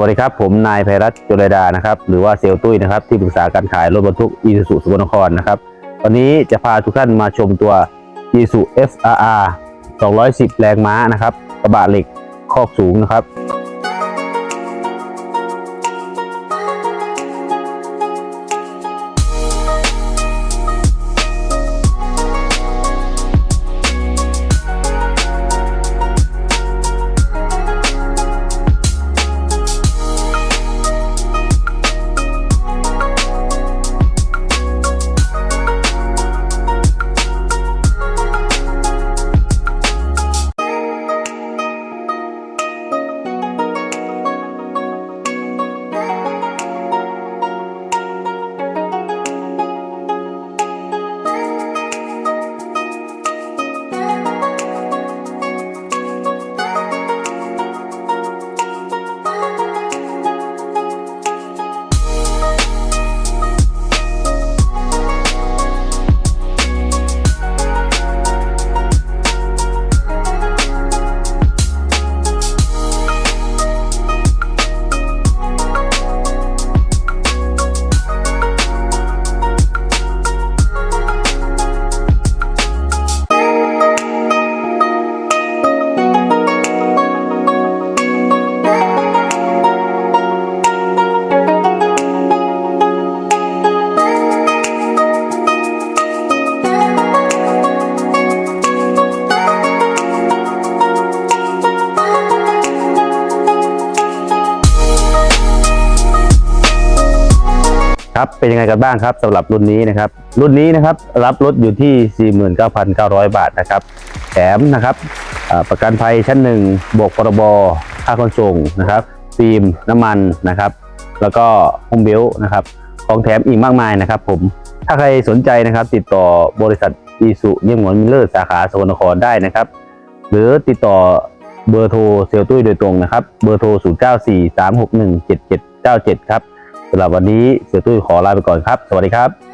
วัสดีครับ ผมนายไพรัตจุลดานะครับ หรือว่าเซลลตุ้ยนะครับที่ปรึกษาการขายรถบรรทุกอีซูซูสุวรรณครนะครับวันนี้จะพาทุกท่านมาชมตัว i s u SRR 210 แรงม้านะครับกระบะเหล็กคอกสูงนะครับ ครับเป็นยังไงกันบ้างครับสำหรับรุ่นนี้นะครับ รุ่นนี้นะครับรับรถอยู่ที่ 49,900 บาทนะครับแถมนะครับประกันภัยชั้นหนึ่งบวกพรบค่าขนส่งนะครับฟิล์มน้ำมันนะครับ แล้วก็ฮงเบลนะครับของแถมอีกมากมายนะครับผมถ้าใครสนใจนะครับ ติดต่อบริษัทอีสุเยี่ยมหวนมิลเลอร์สาขาสกลนครได้นะครับ หรือติดต่อเบอร์โทรเซลตุ้ยโดยตรงนะครับ เบอร์โทร 0943617797 ครับ สำหรับวันนี้เสียตุ้ยขอลาไปก่อนครับ สวัสดีครับ